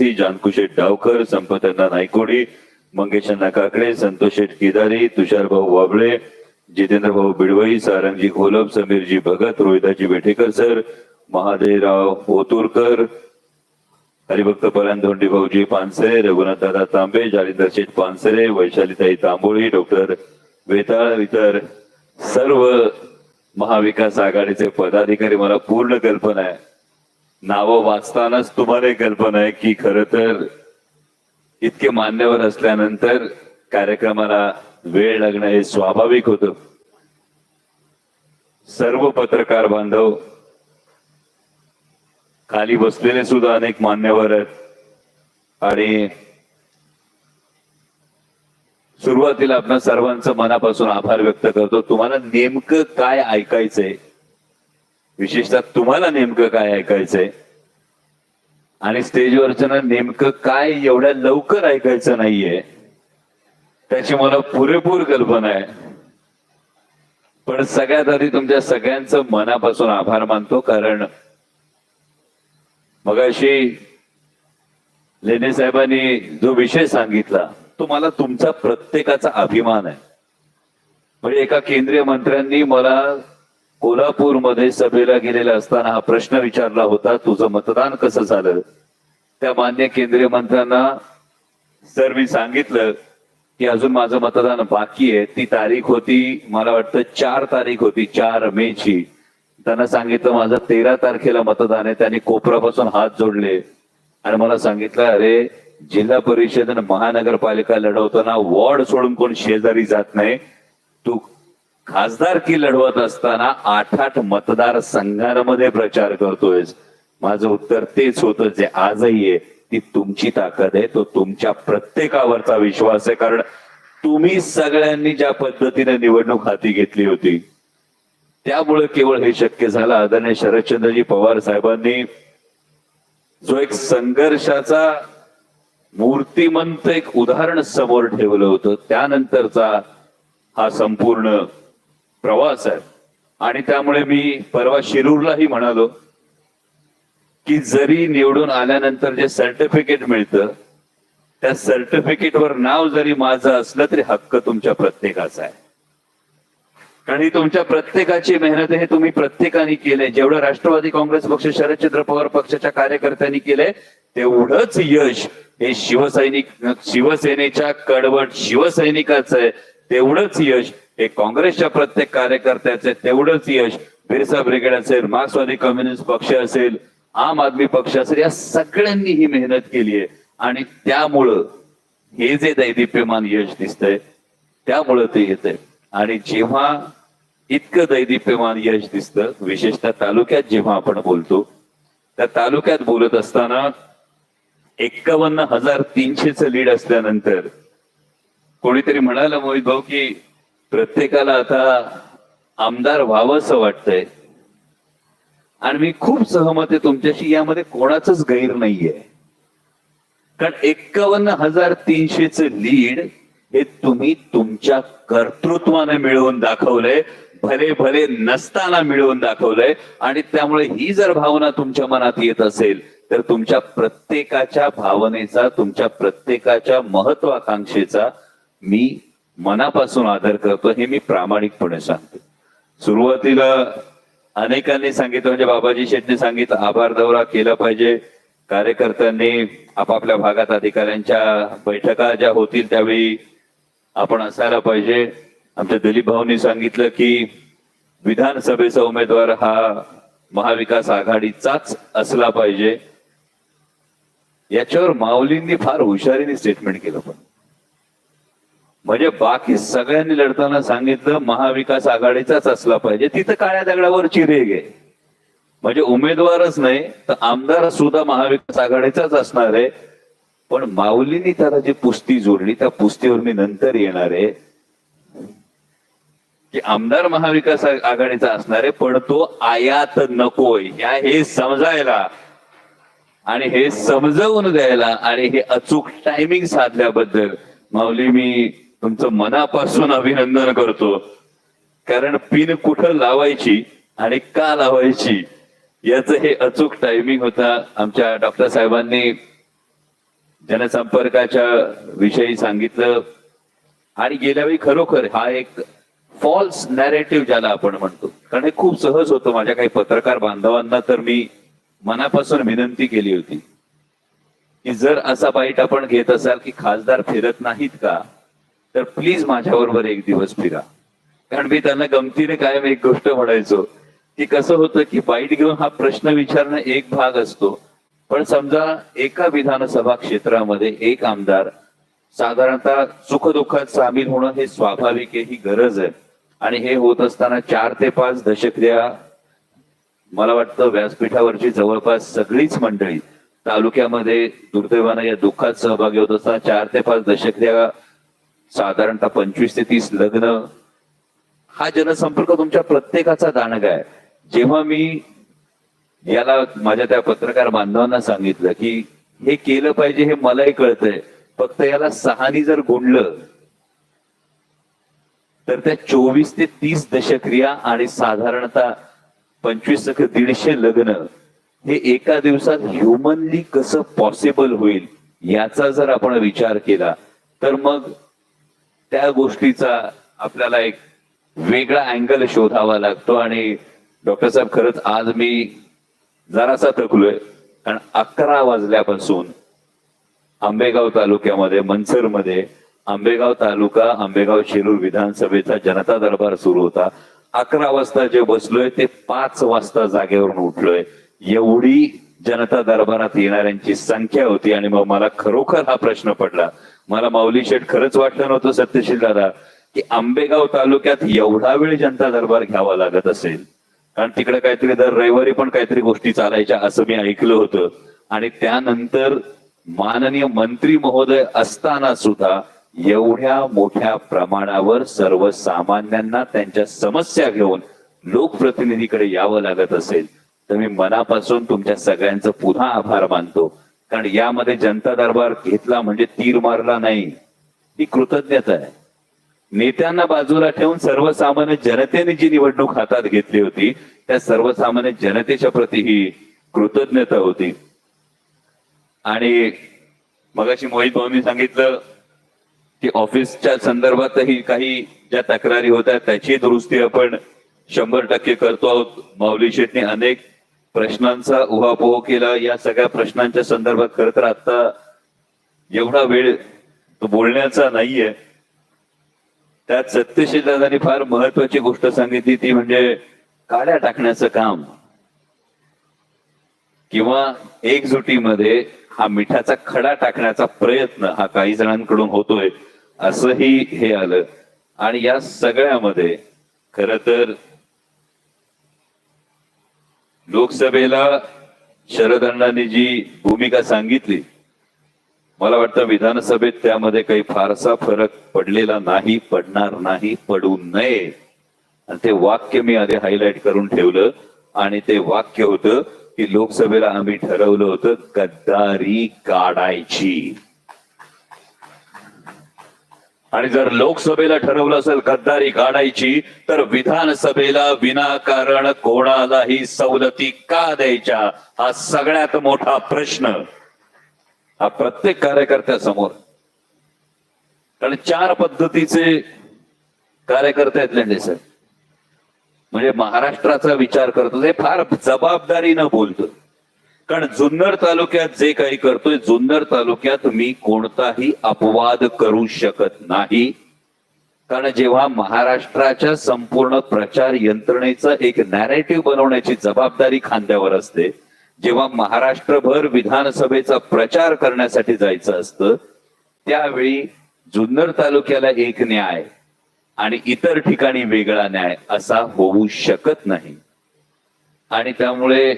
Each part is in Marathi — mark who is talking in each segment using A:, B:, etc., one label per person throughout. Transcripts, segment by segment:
A: ती जानकुशेठ डावकर संपतअण्णा नायकोडी मंगेशांना काकडे संतोष शेठ केदारी तुषारभाऊ वाबळे जितेंद्र भाऊ बिडवई सारंगजी घोलप समीरजी भगत रोहिदाजी बेठेकर सर महादेवराव ओतुरकर हरिभक्त परान धोंडी भाऊजी पानसरे रघुनाथ दादा तांबे जालिंदर शेठ पानसरे वैशालीताई तांबोळी डॉक्टर वेताळ इतर सर्व महाविकास आघाडीचे पदाधिकारी. मला पूर्ण कल्पना आहे. नावं वाचतानाच तुम्हाला कल्पना आहे की खर तर इतके मान्यवर असल्यानंतर कार्यक्रमाला वेळ लागणं हे स्वाभाविक होत. सर्व पत्रकार बांधव खाली बसलेले सुद्धा अनेक मान्यवर आहेत. आणि सुरुवातीला आपण सर्वांचं मनापासून आभार व्यक्त करतो. तुम्हाला नेमकं काय ऐकायचंय? विशेषतः तुम्हाला नेमकं काय ऐकायचंय? आणि स्टेजवरच्या नेमकं काय एवढ्या लवकर ऐकायचं नाहीये त्याची मला पुरेपूर कल्पना आहे. पण सगळ्यात आधी तुमच्या सगळ्यांचं मनापासून आभार मानतो कारण मगाशी लेणे साहेबांनी जो विषय सांगितला तो मला तुमचा प्रत्येकाचा अभिमान आहे. म्हणजे एका केंद्रीय मंत्र्यांनी मला कोल्हापूरमध्ये सभेला गेलेला असताना हा प्रश्न विचारला होता तुझं मतदान कसं झालं? त्या मान्य केंद्रीय मंत्र्यांना सर मी सांगितलं की अजून माझं मतदान बाकी आहे. ती तारीख होती मला वाटतं चार तारीख होती चार मे ची त्यांना सांगितलं माझं तेरा तारखेला मतदान आहे. त्यांनी कोपरापासून हात जोडले. आणि मला सांगितलं अरे जिल्हा परिषद आणि महानगरपालिका लढवताना वॉर्ड सोडून कोण शेजारी जात नाही. तू खासदारकी लढवत असताना आठ आठ मतदार संघांमध्ये प्रचार करतोय. माझं उत्तर तेच होतं जे आजही आहे. ती तुमची ताकद आहे. तो तुमच्या प्रत्येकावरचा विश्वास आहे. कारण तुम्ही सगळ्यांनी ज्या पद्धतीने निवडणूक हाती घेतली होती त्यामुळे केवळ हे शक्य झालं. आदरणीय शरदचंद्रजी पवार साहेबांनी जो एक संघर्षाचा मूर्तिमंत एक उदाहरण समोर ठेवलं होतं. त्यानंतरचा हा संपूर्ण प्रवास आहे. आणि त्यामुळे मी परवा शिरूरलाही म्हणालो की जरी निवडून आल्यानंतर जे सर्टिफिकेट मिळतं त्या सर्टिफिकेटवर नाव जरी माझं असलं तरी हक्क तुमच्या प्रत्येकाचा आहे. कारण ही तुमच्या प्रत्येकाची मेहनत हे तुम्ही प्रत्येकाने केले. जेवढं राष्ट्रवादी काँग्रेस पक्ष शरदचंद्र पवार पक्षाच्या कार्यकर्त्यांनी केले तेवढंच यश हे शिवसैनिक शिवसेनेच्या कडवट शिवसैनिकाचं आहे. तेवढंच यश हे काँग्रेसच्या प्रत्येक कार्यकर्त्याचे तेवढंच यश बिरसा ब्रिगेड असेल मार्क्सवादी कम्युनिस्ट पक्ष असेल आम आदमी पक्ष असेल या सगळ्यांनी ही मेहनत केली आहे. आणि त्यामुळं हे जे दैदिप्यमान यश दिसतंय त्यामुळं ते येतंय. आणि जेव्हा इतकं दैदिप्यमान यश दिसतं विशेषतः तालुक्यात जेव्हा आपण बोलतो त्या तालुक्यात बोलत असताना एक्कावन्न हजार तीनशेच लीड असल्यानंतर कोणीतरी म्हणाला मोहित भाऊ की प्रत्येकाला आता आमदार व्हावं असं वाटतंय. आणि मी खूप सहमत आहे तुमच्याशी यामध्ये कोणाचंच गैर नाहीये. कारण एक्कावन्न हजार तीनशेच लीड हे तुम्ही तुमच्या कर्तृत्वाने मिळवून दाखवलंय भले भले नसताना मिळवून दाखवलंय. आणि त्यामुळे ही जर भावना तुमच्या मनात येत असेल तर तुमच्या प्रत्येकाच्या भावनेचा तुमच्या प्रत्येकाच्या महत्वाकांक्षेचा मी मनापासून आदर करतो हे मी प्रामाणिकपणे सांगतो. सुरुवातीला अनेकांनी सांगितलं म्हणजे बाबाजी शेटने सांगितलं आभार दौरा केला पाहिजे. कार्यकर्त्यांनी आपापल्या भागात अधिकाऱ्यांच्या बैठका ज्या होतील त्यावेळी आपण असायला पाहिजे. आमच्या दिलीप भाऊनी सांगितलं की विधानसभेचा उमेदवार हा महाविकास आघाडीचाच असला पाहिजे. याच्यावर माऊलींनी फार हुशारीने स्टेटमेंट केलं पण. म्हणजे बाकी सगळ्यांनी लढताना सांगितलं महाविकास आघाडीचाच असला पाहिजे. तिथं काळ्या दगडावरची रेग आहे. म्हणजे उमेदवारच नाही तर आमदार सुद्धा महाविकास आघाडीचाच असणार आहे. पण माऊलींनी त्याला जी पुस्ती जोडली त्या पुस्तीवर मी नंतर येणार आहे. की आमदार महाविकास आघाडीचा असणार आहे पण तो आयात नकोय. या हे समजायला आणि हे समजवून द्यायला आणि हे अचूक टायमिंग साधल्याबद्दल माऊली मी तुमचं मनापासून अभिनंदन करतो. कारण पिन कुठं लावायची आणि का लावायची याचं हे अचूक टायमिंग होता. आमच्या डॉक्टर साहेबांनी जनसंपर्काच्या विषयी सांगितलं. आणि गेल्या वेळी खरोखर हा एक फॉल्स नॅरेटिव्ह ज्याला आपण म्हणतो. कारण हे खूप सहज होतं. माझ्या काही पत्रकार बांधवांना तर मी मनापासून विनंती केली होती. की जर असा बाईट आपण घेत असाल की खासदार फिरत नाहीत का? तर प्लीज माझ्याबरोबर एक दिवस फिरा. कारण मी त्यांना गमतीने कायम एक गोष्ट म्हणायचो की कसं होतं की बाईट घेऊन हा प्रश्न विचारणं एक भाग असतो. पण समजा एका विधानसभा क्षेत्रामध्ये एक आमदार साधारणतः सुखदुःखात सामील होणं हे स्वाभाविक आहे ही गरज आहे. आणि हे होत असताना चार ते पाच दशक्रिया मला वाटतं व्यासपीठावरची जवळपास सगळीच मंडळी तालुक्यामध्ये दुर्दैवानं या दुःखात सहभागी होत असताना चार ते पाच दशक्रिया साधारणतः पंचवीस ते तीस लग्न हा जनसंपर्क तुमच्या प्रत्येकाचा दाणगा आहे. जेव्हा मी याला माझ्या त्या पत्रकार बांधवांना सांगितलं की हे केलं पाहिजे हे मलाही कळतंय. फक्त याला सहानी जर गुणलं तर त्या चोवीस ते तीस दशक्रिया आणि साधारणतः पंचवीस सख दीडशे लग्न हे एका दिवसात ह्युमनली कसं पॉसिबल होईल याचा जर आपण विचार केला तर मग त्या गोष्टीचा आपल्याला एक वेगळा अँगल शोधावा लागतो. आणि डॉक्टर साहेब खरंच आज मी जरासा थकलोय. कारण अकरा वाजल्यापासून आंबेगाव तालुक्यामध्ये मनसरमध्ये आंबेगाव तालुका आंबेगाव शिरूर विधानसभेचा जनता दरबार सुरू होता. अकरा वाजता जे बसलोय ते पाच वाजता जागेवरून उठलोय. एवढी जनता दरबारात येणाऱ्यांची संख्या होती आणि मग मला खरोखर हा प्रश्न पडला. मला माऊली शेठ खरंच वाटलं नव्हतं सत्यशील दादा की आंबेगाव तालुक्यात एवढा वेळ जनता दरबार घ्यावा लागत असेल. कारण तिकडे काहीतरी दर रविवारी पण काहीतरी गोष्टी चालायच्या असं मी ऐकलं होतं. आणि त्यानंतर माननीय मंत्री महोदय असताना सुद्धा एवढ्या मोठ्या प्रमाणावर सर्वसामान्यांना त्यांच्या समस्या घेऊन लोकप्रतिनिधीकडे यावं लागत असेल. तर मी मनापासून तुमच्या सगळ्यांचं पुन्हा आभार मानतो. कारण यामध्ये जनता दरबार घेतला म्हणजे तीर मारला नाही. ही कृतज्ञता आहे. नेत्यांना बाजूला ठेवून सर्वसामान्य जनतेने जी निवडणूक हातात घेतली होती त्या सर्वसामान्य जनतेच्या प्रती ही कृतज्ञता होती. आणि मगाशी मोहित भाऊनी सांगितलं की ऑफिसच्या संदर्भातही काही ज्या तक्रारी होत्या त्याची दुरुस्ती आपण शंभर टक्के करतो आहोत. माऊली शेटने अनेक प्रश्नांचा उहापोह केला या सगळ्या प्रश्नांच्या संदर्भात खरं तर आता एवढा वेळ बोलण्याचा नाहीये. त्यात सत्यशील दादानी फार महत्वाची गोष्ट सांगितली ती म्हणजे काड्या टाकण्याचं काम. किंवा एकजुटीमध्ये हा मिठाचा खडा टाकण्याचा प्रयत्न हा काही जणांकडून होतोय असंही हे आलं. आणि या सगळ्यामध्ये खर तर लोकसभेला शरद अण्णांनी जी भूमिका सांगितली मला वाटतं विधानसभेत त्यामध्ये काही फारसा फरक पडलेला नाही पडणार नाही पडू नये. आणि ते वाक्य मी आधी हायलाइट करून ठेवलं आणि ते वाक्य होतं की लोकसभेला आम्ही ठरवलं होतं गद्दारी काढायची. आणि जर लोकसभेला ठरवलं असेल गद्दारी काढायची तर विधानसभेला विनाकारण कोणालाही सवलती का द्यायच्या? हा सगळ्यात मोठा प्रश्न. हा प्रत्येक कार्यकर्त्यासमोर. कारण चार पद्धतीचे कार्यकर्ते आहेत लेंडे साहेब. म्हणजे महाराष्ट्राचा विचार करतो ते फार जबाबदारीनं बोलतो कारण जुन्नर तालुक्यात जे काही करतोय जुन्नर तालुक्यात मी कोणताही अपवाद करू शकत नाही. कारण जेव्हा महाराष्ट्राच्या संपूर्ण प्रचार यंत्रणेचं एक नॅरेटिव्ह बनवण्याची जबाबदारी खांद्यावर असते जेव्हा महाराष्ट्रभर विधानसभेचा प्रचार करण्यासाठी जायचं असतं त्यावेळी जुन्नर तालुक्याला एक न्याय आणि इतर ठिकाणी वेगळा न्याय असा होऊ शकत नाही. आणि त्यामुळे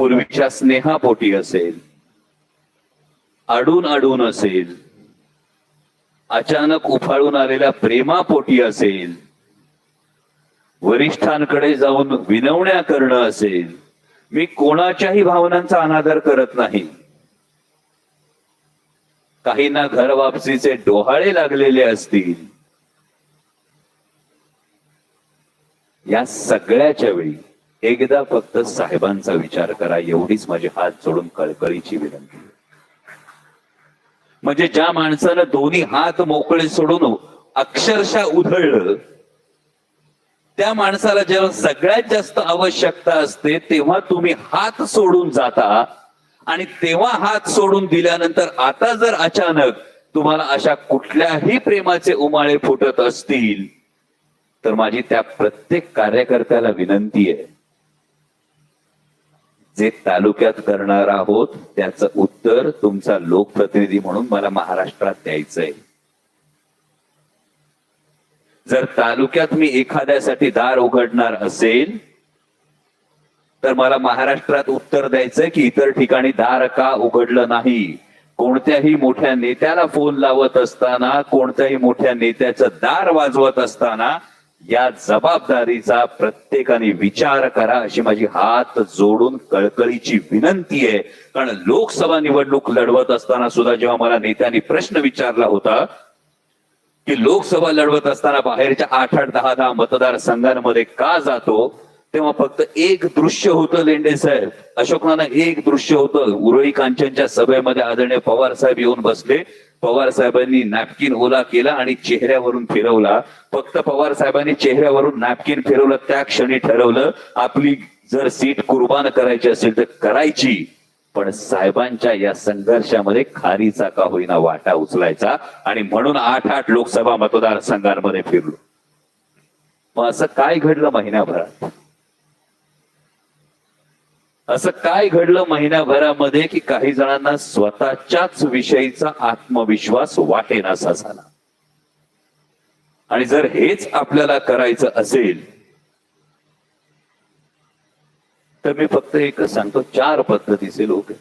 A: पूर्वीच्या स्नेहापोटी असेल अडून अडून असेल अचानक उफाळून आलेल्या प्रेमापोटी असेल वरिष्ठांकडे जाऊन विनवण्या करणं असेल मी कोणाच्याही भावनांचा अनादर करत नाही. काहींना घर वापसीचे डोहाळे लागलेले असतील. या सगळ्याच्या वेळी एकदा फक्त साहेबांचा विचार करा एवढीच माझी हात जोडून कळकळीची विनंती. म्हणजे ज्या माणसानं दोन्ही हात मोकळे सोडून अक्षरशः उधळलं त्या माणसाला जेव्हा सगळ्यात जास्त आवश्यकता असते तेव्हा तुम्ही हात सोडून जाता. आणि तेव्हा हात सोडून दिल्यानंतर आता जर अचानक तुम्हाला अशा कुठल्याही प्रेमाचे उमाळे फुटत असतील तर माझी त्या प्रत्येक कार्यकर्त्याला विनंती आहे जे तालुक्यात करणार आहोत त्याचं उत्तर तुमचा लोकप्रतिनिधी म्हणून मला महाराष्ट्रात द्यायचंय. जर तालुक्यात मी एखाद्यासाठी दार उघडणार असेल तर मला महाराष्ट्रात उत्तर द्यायचंय की इतर ठिकाणी दार का उघडलं नाही? कोणत्याही मोठ्या नेत्याला फोन लावत असताना कोणत्याही मोठ्या नेत्याचं दार वाजवत असताना या जबाबदारीचा प्रत्येकाने विचार करा अशी माझी हात जोडून कळकळीची विनंती आहे. कारण लोकसभा निवडणूक लढवत असताना सुद्धा जेव्हा मला नेत्यांनी प्रश्न विचारला होता की लोकसभा लढवत असताना बाहेरच्या आठ आठ दहा दहा मतदारसंघांमध्ये का जातो तेव्हा फक्त एक दृश्य होतं लेंडे साहेब. अशोक एक दृश्य होतं. उरळी कांचनच्या सभेमध्ये आदरणीय पवार साहेब येऊन बसले. पवार साहेबांनी नॅपकिन ओला केला आणि चेहऱ्यावरून फिरवला. फक्त पवार साहेबांनी चेहऱ्यावरून नॅपकिन फिरवलं. त्या क्षणी ठरवलं आपली जर सीट कुर्बान करायची असेल तर करायची. पण साहेबांच्या या संघर्षामध्ये खारीचा का होईना वाटा उचलायचा आणि म्हणून आठ आठ लोकसभा मतदारसंघांमध्ये फिरलो. मग असं काय घडलं महिन्याभरात असं काय घडलं महिन्याभरामध्ये की काही जणांना स्वतःच्याच विषयीचा आत्मविश्वास वाटेनासा झाला? आणि जर हेच आपल्याला करायचं असेल तर मी फक्त एकच सांगतो चार पद्धतीचे लोक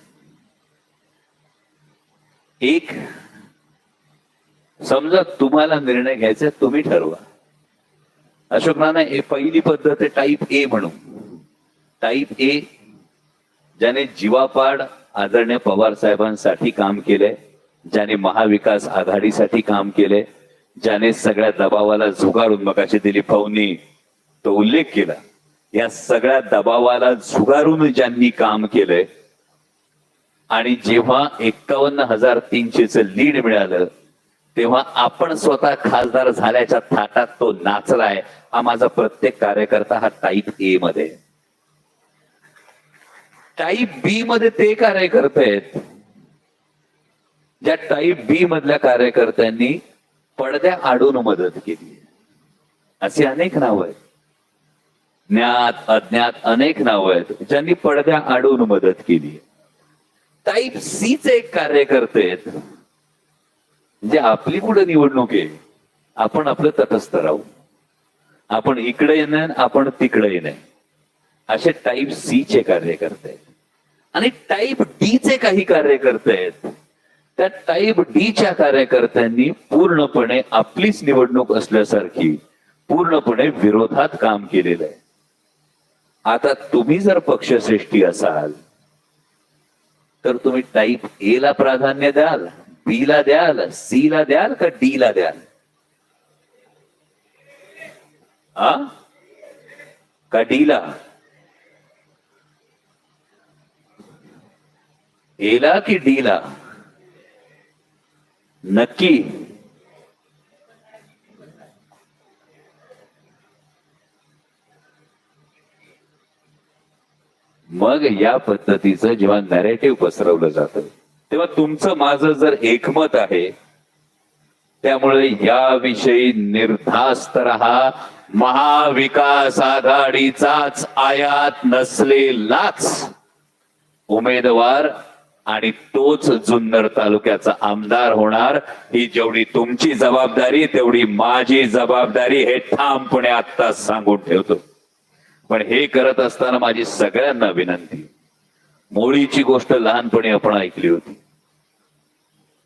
A: एक समजा तुम्हाला निर्णय घ्यायचा तुम्ही ठरवा. अशोक नाना पहिली पद्धत आहे टाईप ए म्हणून. टाईप ए ज्याने जीवापाड आदरणीय पवार साहेबांसाठी काम केले ज्याने महाविकास आघाडीसाठी काम केले ज्याने सगळ्या दबावाला झुगारून मगाशी दिलीप फवनी तो उल्लेख केला या सगळ्या दबावाला झुगारून ज्यांनी काम केलंय आणि जेव्हा एकावन्न हजार तीनशेच लीड मिळालं तेव्हा आपण स्वतः खासदार झाल्याच्या थाटात तो नाचलाय हा माझा प्रत्येक कार्यकर्ता हा टाईप ए मध्ये आहे. टाईप बी मध्ये ते कार्यकर्ते आहेत ज्या टाईप बी मधल्या कार्यकर्त्यांनी पडद्या आडून मदत केली अशी अनेक नावं आहेत. ज्ञात अज्ञात अनेक नावं आहेत ज्यांनी पडद्या आडून मदत केली टाईप सी चे एक कार्यकर्ते आहेत जे आपली कुठं निवडणूक आहे आपण आपलं तटस्थ राहू. आपण इकडे येणार आपण तिकडे येणार असे टाईप सी चे कार्यकर्ते आहेत. आणि टाईप डी चे काही कार्यकर्ते आहेत. त्या टाईप डी च्या कार्यकर्त्यांनी पूर्णपणे आपलीच निवडणूक असल्यासारखी पूर्णपणे विरोधात काम केलेलं आहे. आता तुम्ही जर पक्षश्रेष्ठी असाल तर तुम्ही टाईप ए ला प्राधान्य द्याल बी ला द्याल सी ला द्याल का डी ला द्याल? आ? का डी ला? एला की डीला? नक्की. मग या पद्धतीचं जेव्हा नॅरेटिव्ह पसरवलं जातं तेव्हा तुमचं माझं जर एकमत आहे त्यामुळे याविषयी निर्धास्त रहा. महाविकास आघाडीचाच आयात नसलेलाच उमेदवार आणि तोच जुन्नर तालुक्याचा आमदार होणार. ही जेवढी तुमची जबाबदारी तेवढी माझी जबाबदारी हे ठामपणे आत्ता सांगून ठेवतो. पण हे करत असताना माझी सगळ्यांना विनंती. मोळीची गोष्ट लहानपणी आपण ऐकली होती.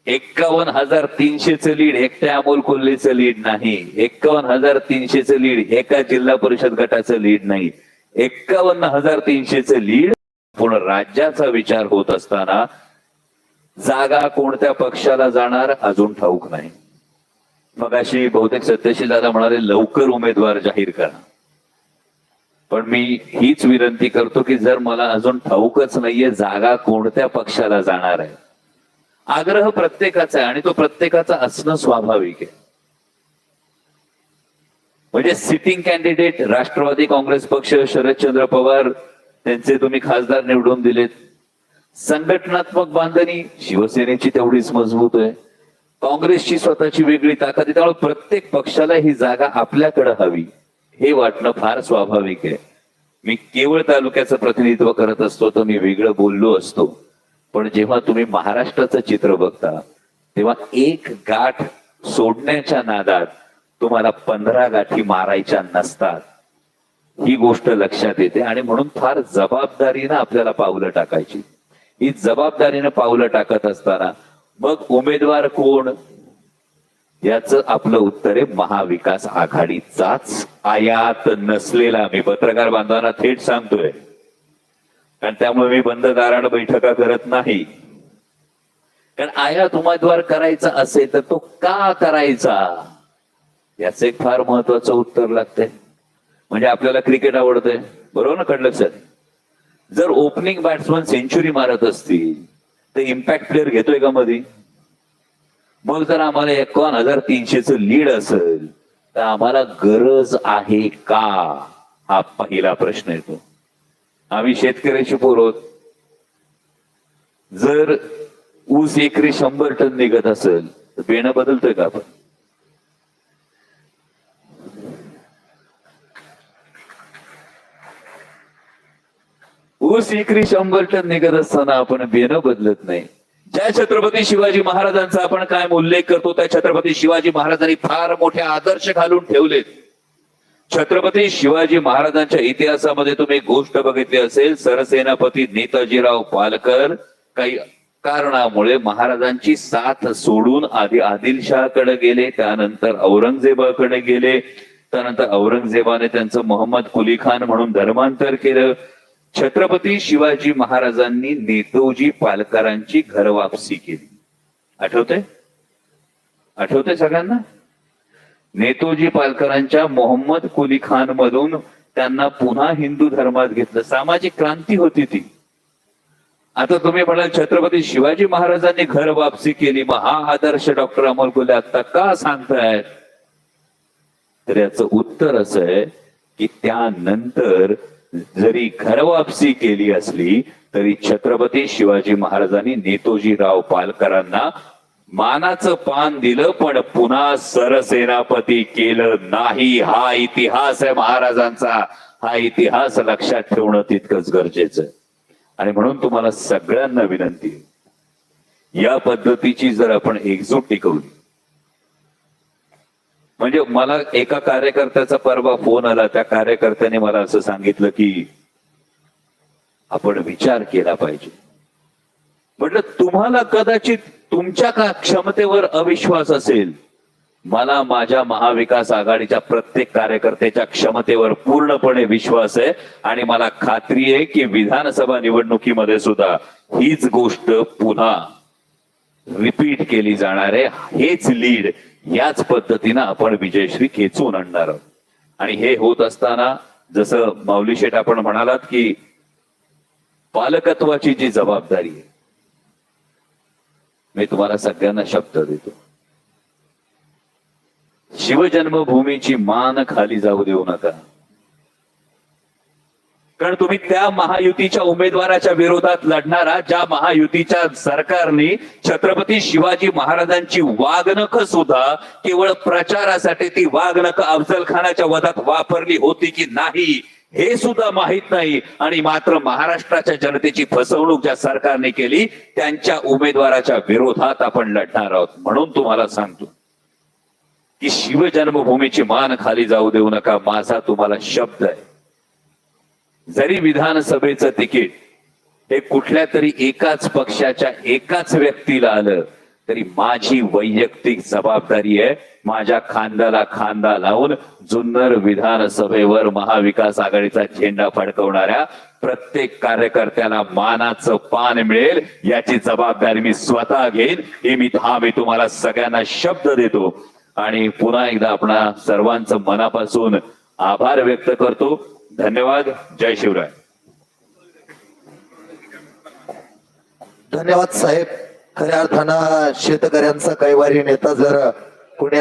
A: एक्कावन्न हजार तीनशेचं लीड एकट्या अमोल कोल्हेचं लीड नाही. एक्कावन्न हजार तीनशेचं लीड एका जिल्हा परिषद गटाचं लीड नाही. एक्कावन्न हजार तीनशेचं लीड पूर्ण राज्याचा विचार होत असताना जागा कोणत्या पक्षाला जाणार अजून ठाऊक नाही. मग अशी बहुतेक सत्यशील दादा म्हणाले लवकर उमेदवार जाहीर करा. पण मी हीच विनंती करतो की जर मला अजून ठाऊकच नाहीये जागा कोणत्या पक्षाला जाणार आहे. आग्रह प्रत्येकाचा आहे आणि तो प्रत्येकाचा असणं स्वाभाविक आहे. म्हणजे सिटिंग कॅन्डिडेट राष्ट्रवादी काँग्रेस पक्ष शरदचंद्र पवार त्यांचे तुम्ही खासदार निवडून दिलेत. संघटनात्मक बांधणी शिवसेनेची तेवढीच मजबूत आहे. काँग्रेसची स्वतःची वेगळी ताकद आहे. त्यामुळे प्रत्येक पक्षाला ही जागा आपल्याकडे हवी. हे वाटणं फार स्वाभाविक आहे. मी केवळ तालुक्याचं प्रतिनिधित्व करत असतो तर मी वेगळं बोललो असतो. पण जेव्हा तुम्ही महाराष्ट्राचं चित्र बघता तेव्हा एक गाठ सोडण्याच्या नादात तुम्हाला पंधरा गाठी मारायच्या नसतात. ही गोष्ट लक्षात येते. आणि म्हणून फार जबाबदारीनं आपल्याला पावलं टाकायची. ही जबाबदारीनं पावलं टाकत असताना मग उमेदवार कोण? याच आपलं उत्तर आहे महाविकास आघाडीचाच आयात नसलेला. मी पत्रकार बांधवांना थेट सांगतोय. कारण त्यामुळे मी बंद दारानं बैठका करत नाही. कारण आयात उमेदवार करायचा असेल तर तो का करायचा? याचं एक फार महत्वाचं उत्तर लागतंय. म्हणजे आपल्याला क्रिकेट आवडतंय. बरोबर ना कळलं सर? जर ओपनिंग बॅट्समन सेंचुरी मारत असतील तर इम्पॅक्ट प्लेअर घेतोय का मध्ये मग जर आम्हाला एकावन्न हजार तीनशेच लीड असेल तर आम्हाला गरज आहे का? हा पहिला प्रश्न येतो आम्ही शेतकऱ्याची बोलत. जर ऊस एकरी शंभर टन निघत असेल तर बेणं बदलतोय का आपण? ऊस एकरी शंभर टन निघत असताना आपण बेनं बदलत नाही. ज्या छत्रपती शिवाजी महाराजांचा आपण काय उल्लेख करतो त्या छत्रपती शिवाजी महाराजांनी फार मोठे आदर्श घालून ठेवलेत. छत्रपती शिवाजी महाराजांच्या इतिहासामध्ये तुम्ही गोष्ट बघितली असेल सरसेनापती नेताजीराव पालकर काही कारणामुळे महाराजांची साथ सोडून आधी आदिलशहाकडे गेले त्यानंतर औरंगजेबाकडे गेले. त्यानंतर औरंगजेबाने त्यांचं मोहम्मद कुली खान म्हणून धर्मांतर केलं. छत्रपती शिवाजी महाराजांनी नेतोजी पालकरांची घर वापसी केली. आठवतंय? आठवतंय सगळ्यांना? नेतोजी पालकरांच्या मोहम्मद कुली खान मधून त्यांना पुन्हा हिंदू धर्मात घेतलं. सामाजिक क्रांती होती ती. आता तुम्ही म्हणाल छत्रपती शिवाजी महाराजांनी घर वापसी केली. मग हा आदर्श डॉक्टर अमोल गुले आता का सांगतायत? तर याचं उत्तर असं आहे की त्यानंतर जरी घरवापसी केली असली तरी छत्रपती शिवाजी महाराजांनी नेतोजीराव पालकरांना मानाचं पान दिलं पण पुन्हा सरसेनापती केलं नाही. हा इतिहास आहे महाराजांचा. हा इतिहास लक्षात ठेवणं तितकंच गरजेचं. आहे आणि म्हणून तुम्हाला सगळ्यांना विनंती या पद्धतीची जर आपण एकजूट टिकवली म्हणजे मला एका कार्यकर्त्याचा परवा फोन आला. त्या कार्यकर्त्याने मला असं सांगितलं की आपण विचार केला पाहिजे. म्हटलं तुम्हाला कदाचित तुमच्या का क्षमतेवर अविश्वास असेल? मला माझ्या महाविकास आघाडीच्या प्रत्येक कार्यकर्त्याच्या क्षमतेवर पूर्णपणे विश्वास आहे आणि मला खात्री आहे की विधानसभा निवडणुकीमध्ये सुद्धा हीच गोष्ट पुन्हा रिपीट केली जाणार आहे. हेच लीड याच पद्धतीनं आपण विजयश्री खेचून आणणार आहोत. आणि हे होत असताना जसं माऊली शेठ आपण म्हणालात की पालकत्वाची जी जबाबदारी आहे मी तुम्हाला सगळ्यांना शब्द देतो. शिवजन्मभूमीची मान खाली जाऊ देऊ नका. कारण तुम्ही त्या महायुतीच्या उमेदवाराच्या विरोधात लढणारा ज्या महायुतीच्या सरकारने छत्रपती शिवाजी महाराजांची वागणक सुद्धा केवळ प्रचारासाठी ती वागणक अफजल खानाच्या वधात वापरली होती की नाही हे सुद्धा माहीत नाही. आणि मात्र महाराष्ट्राच्या जनतेची फसवणूक ज्या सरकारने केली त्यांच्या उमेदवाराच्या विरोधात आपण लढणार आहोत. म्हणून तुम्हाला सांगतो की शिवजन्मभूमीची मान खाली जाऊ देऊ नका माझा तुम्हाला शब्द आहे. जरी विधानसभेचं तिकीट हे कुठल्या तरी एकाच पक्षाच्या एकाच व्यक्तीला आलं तरी माझी वैयक्तिक जबाबदारी आहे माझ्या खांद्याला खांदा लावून जुन्नर विधानसभेवर महाविकास आघाडीचा झेंडा फडकवणाऱ्या प्रत्येक कार्यकर्त्याला मानाचं पान मिळेल याची जबाबदारी मी स्वतः घेईन. हे मी हा मी तुम्हाला सगळ्यांना शब्द देतो. आणि पुन्हा एकदा आपणा सर्वांचं मनापासून आभार व्यक्त करतो. धन्यवाद. जय शिवराय.
B: धन्यवाद साहेब. खऱ्या अर्थानं शेतकऱ्यांचा कैवारी नेता जर कुणी